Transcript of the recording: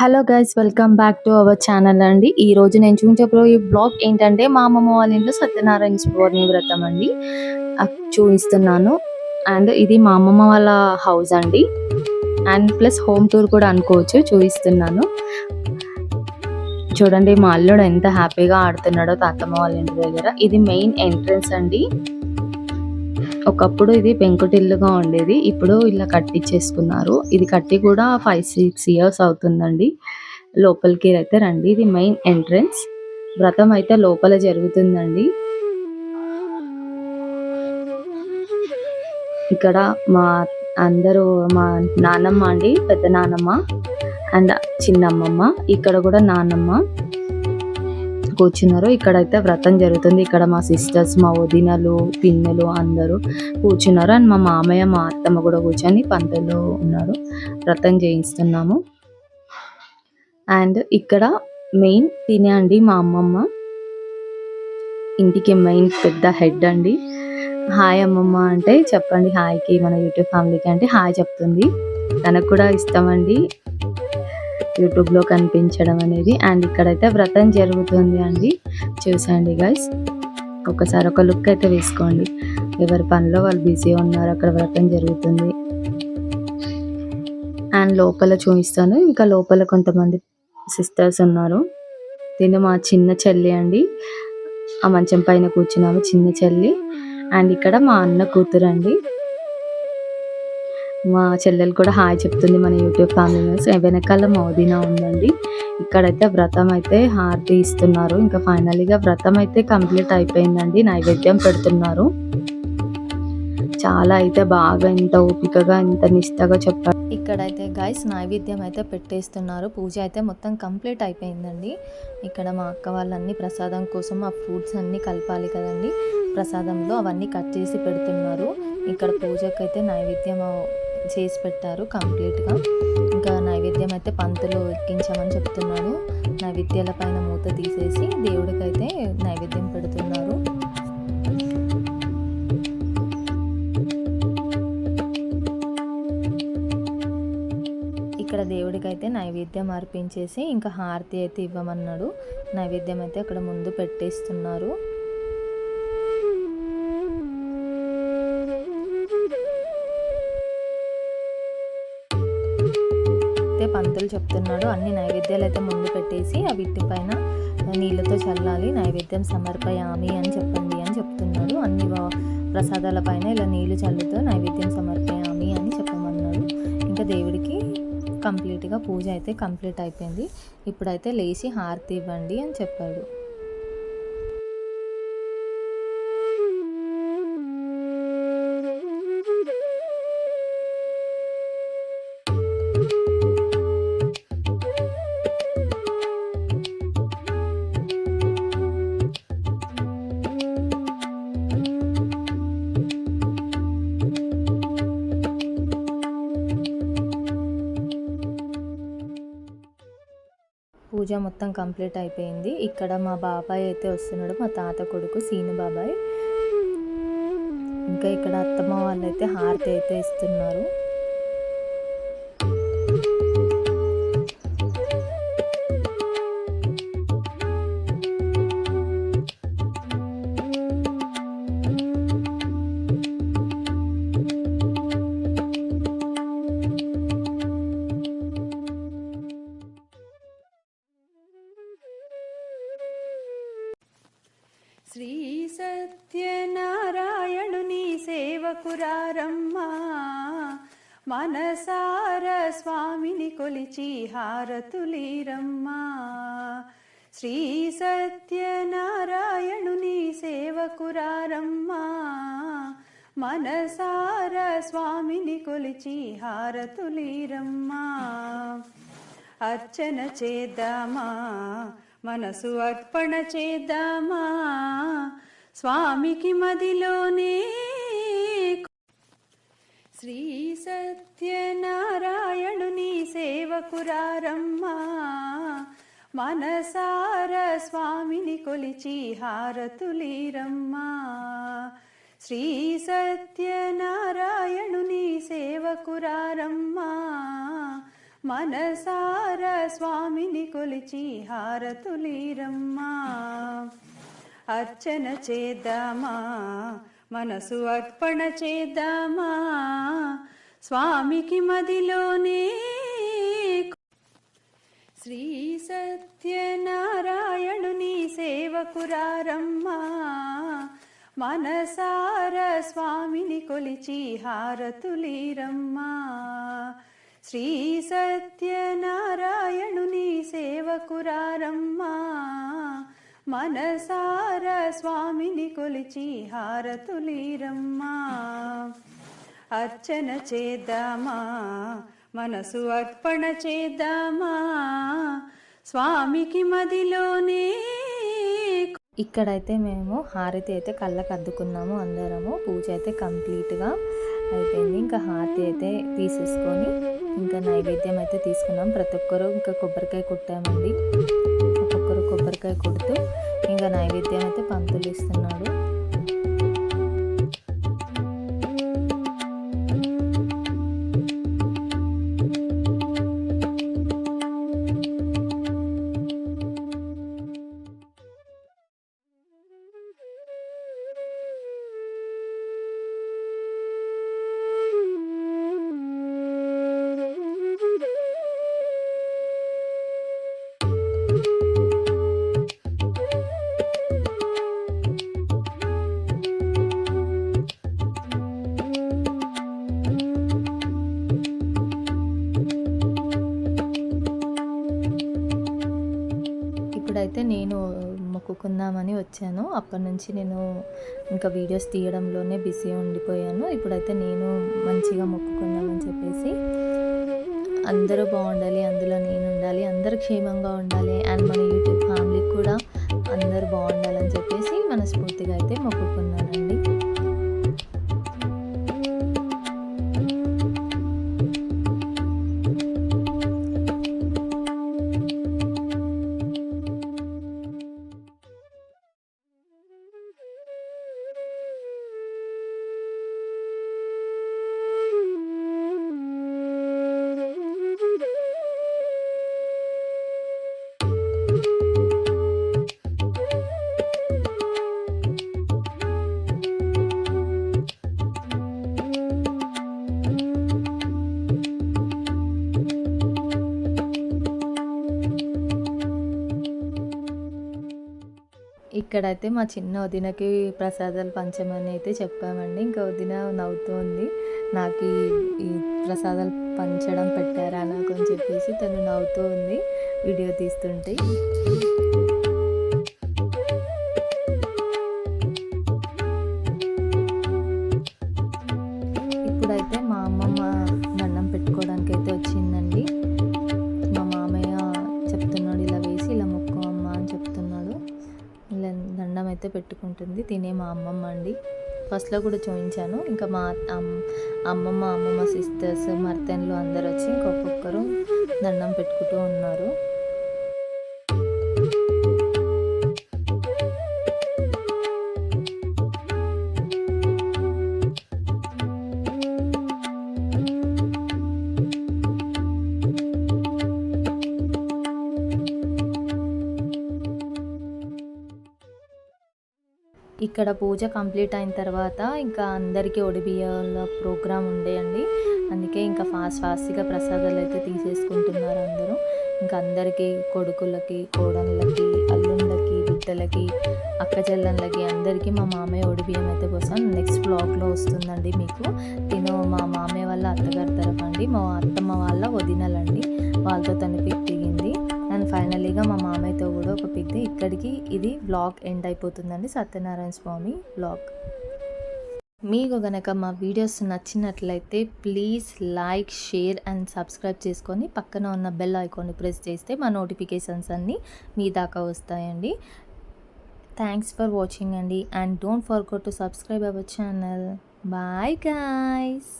Hello guys welcome back to our channel అండి. ఈ రోజు నేను చూపించబోయే ఈ బ్లాగ్ ఏంటంటే మా అమ్మమ్మ వాళ్ళ ఇంట్లో సత్యనారాయణ స్వర్ణి వ్రతం అండి. చూపిస్తున్నాను. అండ్ ఇది మా అమ్మమ్మ వాళ్ళ హౌస్ అండి. అండ్ ప్లస్ హోమ్ టూర్ కూడా అనుకోవచ్చు చూపిస్తున్నాను. చూడండి మా అల్లుడు ఎంత హ్యాపీగా ఆడుతున్నాడో తాతమ్మ వాళ్ళ ఇంటి దగ్గర. ఇది మెయిన్ ఎంట్రన్స్ అండి. ఒకప్పుడు ఇది పెంకుటిల్లుగా ఉండేది. ఇప్పుడు ఇలా కట్టించేసుకున్నారు ఇది కట్టి కూడా ఫైవ్ సిక్స్ ఇయర్స్ అవుతుందండి. లోపలికి అయితే రండి. ఇది మెయిన్ ఎంట్రన్స్ వ్రతం అయితే లోపల జరుగుతుందండి. ఇక్కడ మా అందరూ మా నానమ్మ అండి పెద్ద నానమ్మ అండ్ చిన్నమ్మమ్మ. ఇక్కడ కూడా నానమ్మ. కూర్చున్నారు ఇక్కడైతే వ్రతం జరుగుతుంది. ఇక్కడ మా సిస్టర్స్ మా వదినలు పిన్నెలు అందరూ కూర్చున్నారు. అండ్ మా మామయ్య మా అత్తమ్మ కూడా కూర్చొని పంతులు ఉన్నారు. వ్రతం చేయిస్తున్నాము. అండ్ ఇక్కడ మెయిన్ తినే అండి మా అమ్మమ్మ. ఇంటికి మెయిన్ పెద్ద హెడ్ అండి. హాయ్ అమ్మమ్మ అంటే చెప్పండి. హాయ్కి మన యూట్యూబ్ ఫ్యామిలీకి అంటే హాయ్ చెప్తుంది. తనకు కూడా ఇష్టం అండి. యూట్యూబ్లో కనిపించడం అనేది. అండ్ ఇక్కడైతే వ్రతం జరుగుతుంది అండి. చూసండి గైస్ ఒకసారి ఒక లుక్ అయితే వేసుకోండి ఎవరి పనిలో వాళ్ళు బిజీ ఉన్నారు అక్కడ వ్రతం జరుగుతుంది. అండ్ లోపల చూపిస్తాను. ఇంకా లోపల కొంతమంది సిస్టర్స్ ఉన్నారు. తిను మా చిన్న చెల్లి అండి. ఆ మంచం పైన కూర్చున్నాము చిన్న చెల్లి. అండ్ ఇక్కడ మా అన్న కూతురు అండి మా చెల్లెలు కూడా హాయ్ చెప్తుంది మన యూట్యూబ్ ఫ్యామిలీ మెంబర్స్ వెనకాల మోదీనా ఉందండి. ఇక్కడైతే వ్రతం అయితే హారతి ఇస్తున్నారు. ఇంకా ఫైనల్గా వ్రతం అయితే కంప్లీట్ అయిపోయిందండి. నైవేద్యం పెడుతున్నారు. చాలా అయితే బాగా ఇంత ఓపికగా ఇంత నిష్టగా చెప్పారు. ఇక్కడైతే గైస్ నైవేద్యం అయితే పెట్టేస్తున్నారు. పూజ అయితే మొత్తం కంప్లీట్ అయిపోయిందండి. ఇక్కడ మా అక్క వాళ్ళన్ని ప్రసాదం కోసం ఆ ఫ్రూట్స్ అన్ని కలపాలి కదండి. ప్రసాదంలో అవన్నీ కట్ చేసి పెడుతున్నారు. ఇక్కడ పూజకైతే నైవేద్యం చేసి పెట్టారు కంప్లీట్గా. ఇంకా నైవేద్యం అయితే పంతులు ఎక్కించామని చెప్తున్నాడు. నైవేద్యాల పైన మూత తీసేసి దేవుడికైతే నైవేద్యం పెడుతున్నారు. ఇక్కడ దేవుడికైతే నైవేద్యం అర్పించేసి ఇంకా హారతి అయితే ఇవ్వమన్నాడు. నైవేద్యం అయితే అక్కడ ముందు పెట్టేస్తున్నారు. అయితే పంతులు చెప్తున్నాడు అన్ని నైవేద్యాలు అయితే ముందు పెట్టేసి ఆ విట్టి పైన నీళ్ళతో చల్లాలి నైవేద్యం సమర్పయామి అని చెప్పండి అని చెప్తున్నాడు. అన్ని ప్రసాదాల పైన ఇలా నీళ్ళు చల్లుతూ నైవేద్యం సమర్పయామి అని చెప్పమన్నాడు. ఇంకా దేవుడికి కంప్లీట్గా పూజ అయితే కంప్లీట్ అయిపోయింది. ఇప్పుడైతే లేచి హారతి ఇవ్వండి అని చెప్పాడు. పూజ మొత్తం కంప్లీట్ అయిపోయింది. ఇక్కడ మా బాబాయ్ అయితే వస్తున్నాడు మా తాత కొడుకు సీను బాబాయ్. ఇంకా ఇక్కడ అత్తమ్మ వాళ్ళు అయితే హారతి అయితే ఇస్తున్నారు. సేవకురారమ్మా మనసార స్వామిని కొలిచి హారతులీరమ్మా. శ్రీ సత్యనారాయణుని సేవకురారమ్మా మనసార స్వామిని కొలిచి హారతులీరమ్మా. అర్చన చేద్దామా. మనసు అర్పణ చేద్దామా. స్వామికి మదిలోనే శ్రీ సత్యనారాయణుని సేవకురారమ్మా. మనసార స్వామిని కొలిచి హారతులీరమ్మా. శ్రీ సత్యనారాయణుని సేవకురారమ్మా. మనసార స్వామిని కొలిచి హారతులీరమ్మా. అర్చన చేద్దామా? మనసు అర్పణ చేద్దామా? స్వామికి మదిలోనే శ్రీ సత్యనారాయణుని సేవకురారమ్మా మనసార స్వామిని కొలిచి హారతులీరమ్మా శ్రీ సత్యనారాయణుని సేవకురారమ్మా మనసార స్వామిని కొలిచి హారతులీరమ్మా. అర్చన చేద్దామా మనసు అర్పణ చేద్దామా స్వామికి మదిలోనే. ఇక్కడైతే మేము హారతి అయితే కళ్ళకు అద్దుకున్నాము అందరము. పూజ అయితే కంప్లీట్గా అయిపోయింది. ఇంకా హారతి అయితే తీసేసుకొని ఇంకా నైవేద్యం అయితే తీసుకున్నాం. ప్రతి ఒక్కరు ఇంకా కొబ్బరికాయ కొట్టామండి. కొబ్బరికాయ కొడుతూ ఇంకా నైవేద్యం అయితే పంతులు ఇస్తున్నాడు. మొక్కుకుందామని వచ్చాను. అప్పటి నుంచి నేను ఇంకా వీడియోస్ తీయడంలోనే బిజీ ఉండిపోయాను. ఇప్పుడైతే నేను మంచిగా మొక్కుకుందామని చెప్పేసి అందరూ బాగుండాలి అందులో నేను ఉండాలి అందరూ క్షేమంగా ఉండాలి అండ్ మన యూట్యూబ్ ఫ్యామిలీకి కూడా అందరూ బాగుండాలని చెప్పేసి మనస్ఫూర్తిగా అయితే మొక్కుకున్నానండి. ఇక్కడైతే మా చిన్న వదినకి ప్రసాదాలు పంచమని అయితే చెప్పామండి. ఇంకా వదిన నవ్వుతూ ఉంది నాకు ఈ- ఈ ప్రసాదాలు పంచడం పెట్టారా నాకు అని చెప్పేసి తను నవ్వుతూ ఉంది వీడియో తీస్తుంటే. ఇప్పుడైతే మా అమ్మమ్మ దండం పెట్టుకోవడానికి అయితే పెట్టుకుంటుంది. తినే మా అమ్మమ్మ అండి. ఫస్ట్లో కూడా చూపించాను ఇంకా మా అమ్- అమ్మమ్మ అమ్మమ్మ సిస్టర్స్ మర్తెన్లు అందరు వచ్చి ఇంకొక్కొక్కరు దండం పెట్టుకుంటూ ఉన్నారు. ఇక్కడ పూజ కంప్లీట్ అయిన తర్వాత ఇంకా అందరికీ ఒడిబియ్యాల ప్రోగ్రామ్ ఉండేయండి అందుకే ఇంకా ఫాస్ట్ ఫాస్ట్గా ప్రసాదాలు అయితే తీసేసుకుంటున్నారు అందరూ. ఇంకా అందరికీ కొడుకులకి కోడళ్ళకి అల్లుళ్ళకి బిడ్డలకి అక్క చెల్లెళ్ళకి అందరికీ మా మామయ్య ఒడిబియ్యం అయితే కోసం నెక్స్ట్ బ్లాగ్లో వస్తుందండి మీకు. నేను మా మామయ్య వాళ్ళ అత్తగారి తరఫు అండి. మా అత్తమ్మ వాళ్ళ వదినలండి. వాళ్ళతో తను పిక్ దిగింది ఫైనలీగా మా మామయ్యతో కూడా ఒక పిక్ ఇక్కడికి ఇది బ్లాగ్ ఎండ్ అయిపోతుందండి సత్యనారాయణ స్వామి బ్లాగ్. మీకు గనక మా వీడియోస్ నచ్చినట్లయితే please like share and subscribe చేసుకొని పక్కన ఉన్న బెల్ ఐకాన్ని ప్రెస్ చేస్తే మా నోటిఫికేషన్స్ అన్నీ మీ దాకా వస్తాయండి. థ్యాంక్స్ ఫర్ వాచింగ్ అండి and don't forget to subscribe our channel. Bye guys.